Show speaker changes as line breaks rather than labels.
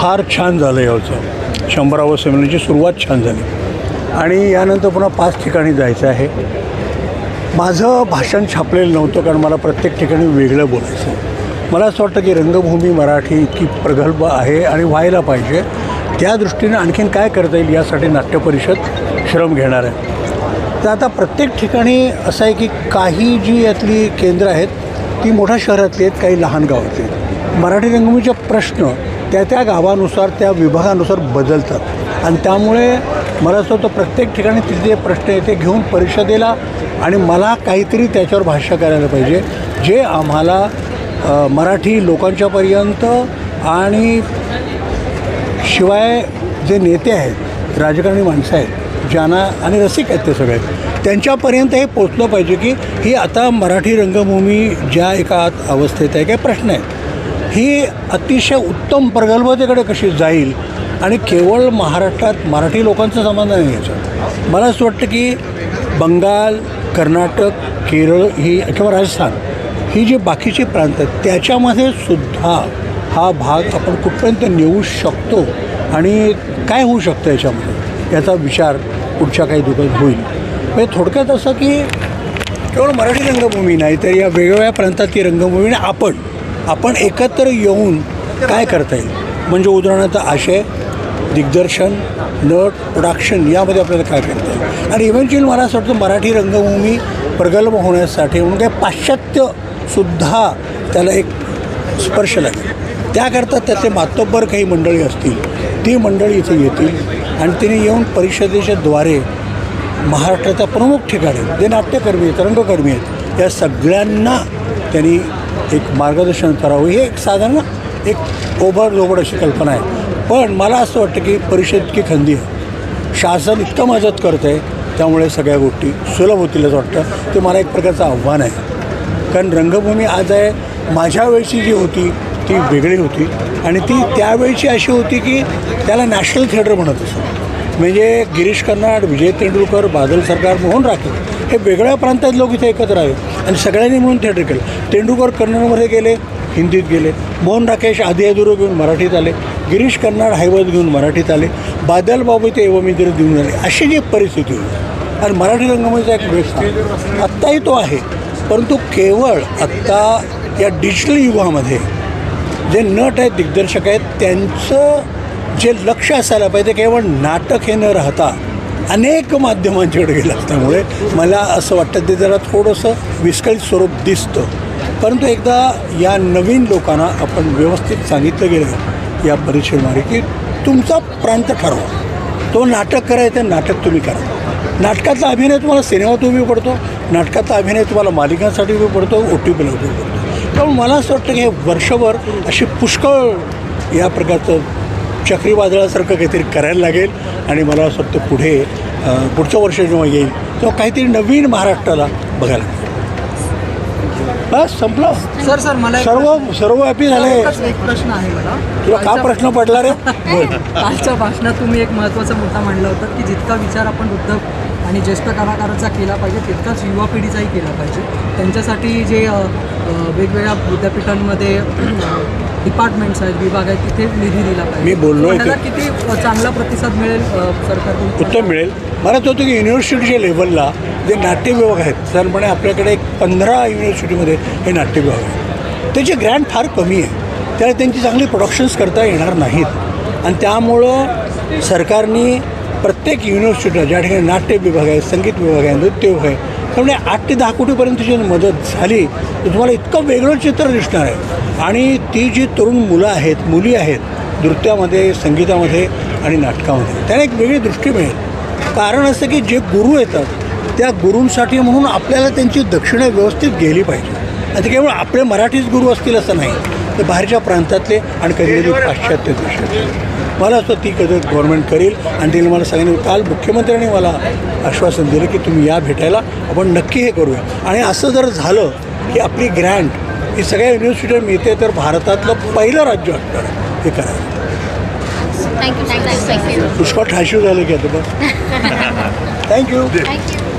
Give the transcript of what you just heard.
फार छान झालं यावचं शंभरावं संमेलनाची सुरुवात छान झाली. आणि यानंतर पुन्हा पाच ठिकाणी जायचं आहे. माझं भाषण छापलेलं नव्हतं कारण मला प्रत्येक ठिकाणी वेगळं बोलायचं. मला असं वाटतं की रंगभूमी मराठी इतकी प्रगल्भ आहे आणि व्हायला पाहिजे. त्या दृष्टीनं आणखीन काय करता येईल यासाठी नाट्य परिषद श्रम घेणार आहे. तर आता प्रत्येक ठिकाणी असं आहे की काही जी यातली केंद्र आहेत ती मोठ्या शहरातली आहेत काही लहान गावातली आहेत. मराठी रंगभूमीचे प्रश्न त्या त्या गावानुसार त्या विभागानुसार बदलतात. आणि त्यामुळे मला असं होतं प्रत्येक ठिकाणी तिथे जे प्रश्न आहे ते घेऊन परिषदेला आणि मला काहीतरी त्याच्यावर भाष्य करायला पाहिजे. जे आम्हाला मराठी लोकांच्यापर्यंत आणि शिवाय जे नेते आहेत राजकारणी माणसं आहेत ज्यांना आणि रसिक आहेत ते सगळे त्यांच्यापर्यंत हे पोचलं पाहिजे की ही आता मराठी रंगभूमी ज्या एका अवस्थेत आहे काही प्रश्न आहेत. ही अतिशय उत्तम प्रगल्भतेकडे कशी जाईल आणि केवळ महाराष्ट्रात मराठी लोकांचं समाधान नाही याचं? मला असं वाटतं की बंगाल कर्नाटक केरळ ही किंवा राजस्थान ही जी बाकीची प्रांत आहेत त्याच्यामध्ये सुद्धा हा भाग आपण कुठपर्यंत नेऊ शकतो आणि काय होऊ शकतं याच्यामध्ये? याचा विचार पुढच्या काही दिवसात होईल. म्हणजे थोडक्यात असं की केवळ मराठी रंगभूमी नाही तर या वेगवेगळ्या प्रांतातली रंगभूमी आणि आपण आपण एकत्र येऊन काय करता येईल? म्हणजे उदाहरणार्थ आशय दिग्दर्शन नट प्रोडक्शन यामध्ये आपल्याला काय करता येईल? आणि इव्हेंच्युअली मला असं वाटतं मराठी रंगभूमी प्रगल्भ होण्यासाठी म्हणून काय पाश्चात्यसुद्धा त्याला एक स्पर्श लागेल. त्याकरता त्याचे मातब्बर काही मंडळी असतील ती मंडळी इथे येतील आणि तिने येऊन परिषदेच्या द्वारे महाराष्ट्राच्या प्रमुख ठिकाणी जे नाट्यकर्मी आहेत रंगकर्मी आहेत या सगळ्यांना त्यांनी एक मार्गदर्शन करावं. ही एक साधारण एक ओबड अशी कल्पना आहे. पण मला असं वाटतं की परिषद इतकी खंदी आहे. शासन इतकं मदत करतं आहे त्यामुळे सगळ्या गोष्टी सुलभ होतील असं वाटतं. ते मला एक प्रकारचं आव्हान आहे. कारण रंगभूमी आज आहे माझ्या वेळची जी होती ती वेगळी होती. आणि ती त्यावेळची अशी होती की त्याला नॅशनल थिएटर म्हणत असत. म्हणजे गिरीश कर्नाड विजय तेंडुलकर बादल सरकार मोहन राखी हे वेगळ्या प्रांतात लोक इथे एकत्र आले. आणि सगळ्यांनी म्हणून थिएटर केलं. तेंडुलकर कन्नडमध्ये गेले हिंदीत गेले. मोहन राकेश आधी अधुरो घेऊन मराठीत आले. गिरीश कर्नाड हैवत घेऊन मराठीत आले. बादल बाबू ते एवमिंद्र देऊन आले. अशी जी परिस्थिती होती. आणि मराठी रंगमंचा एक व्यस्त आत्ताही तो आहे. परंतु केवळ आत्ता या डिजिटल युगामध्ये जे नट आहेत दिग्दर्शक आहेत त्यांचं जे लक्ष असायला पाहिजे केवळ नाटक हे न राहता अनेक माध्यमांच्याकडे गेलं असल्यामुळे मला असं वाटतं ते जरा थोडंसं विस्कळीत स्वरूप दिसतं. परंतु एकदा या नवीन लोकांना आपण व्यवस्थित सांगितलं गेलं या परिचयमारी की तुमचा प्रांत ठरवा. तो नाटक करायचं नाटक तुम्ही करा. नाटकातला अभिनय तुम्हाला सिनेमात उभी पडतो नाटकातला अभिनय तुम्हाला मालिकांसाठी उभी पडतो ओ टी पीला उभी पडतो. त्यामुळे मला असं वाटतं की हे वर्षभर अशी पुष्कळ या प्रकारचं चक्रीवादळासारखं काहीतरी करायला लागेल आणि मला असं वाटतं पुढे अं, पुढचं वर्ष जेव्हा येईल तेव्हा काहीतरी नवीन महाराष्ट्राला बघायला मिळेल. बस संपलं.
सर सर मला
सर्व सर्वव्यापी झाले.
एक प्रश्न आहे मला.
तुला का प्रश्न पडला रे?
कालच्या भाषणात तुम्ही एक महत्त्वाचा मुद्दा मांडला होता की जितका विचार आपण वृद्ध आणि ज्येष्ठ कलाकारांचा केला पाहिजे तितकाच युवा पिढीचाही केला पाहिजे. त्यांच्यासाठी जे वेगवेगळ्या विद्यापीठांमध्ये डिपार्टमेंट्स आहेत विभाग आहेत तिथे निधी दिला पाहिजे.
मी बोललोय
त्याला
ते.
किती चांगला प्रतिसाद मिळेल सरकारकडून?
उत्तर मिळेल. मला होतं की युनिव्हर्सिटीच्या लेवलला जे नाट्य विभाग आहेत साधारणपणे आपल्याकडे एक पंधरा युनिव्हर्सिटीमध्ये हे नाट्य विभाग आहेत. त्याची ग्रँट फार कमी आहे. त्याला त्यांची चांगली प्रोडक्शन्स करता येणार नाहीत. आणि त्यामुळं सरकारने प्रत्येक युनिव्हर्सिटीला ज्या ठिकाणी नाट्य विभाग आहे संगीत विभाग आहे नृत्य विभाग आहे त्यामुळे आठ ते दहा कोटीपर्यंतची मदत झाली तर तुम्हाला इतकं वेगळं चित्र दिसणार आहे. आणि ती जी तरुण मुलं आहेत मुली आहेत नृत्यामध्ये संगीतामध्ये आणि नाटकामध्ये त्याला एक वेगळी दृष्टी मिळेल. कारण असं की जे गुरु येतात त्या गुरूंसाठी म्हणून आपल्याला त्यांची दक्षिणा व्यवस्थित गेली पाहिजे. आणि ते केवळ आपले मराठीच गुरु असतील असं नाही तर बाहेरच्या प्रांतातले आणि कधी पाश्चात्य देशातले. मला असं ती कधी गव्हर्नमेंट करेल. आणि तिने मला सांगितलं काल मुख्यमंत्र्यांनी मला आश्वासन दिलं की तुम्ही या भेटायला आपण नक्की हे करूया. आणि असं जर झालं की आपली ग्रँट ही सगळ्या युनिव्हर्सिटीवर मिळते तर भारतातलं पहिलं राज्य असणार हे
थँक्यू
पुष्कळ ठाशीव झालं की आता थँक्यू
थँक्यू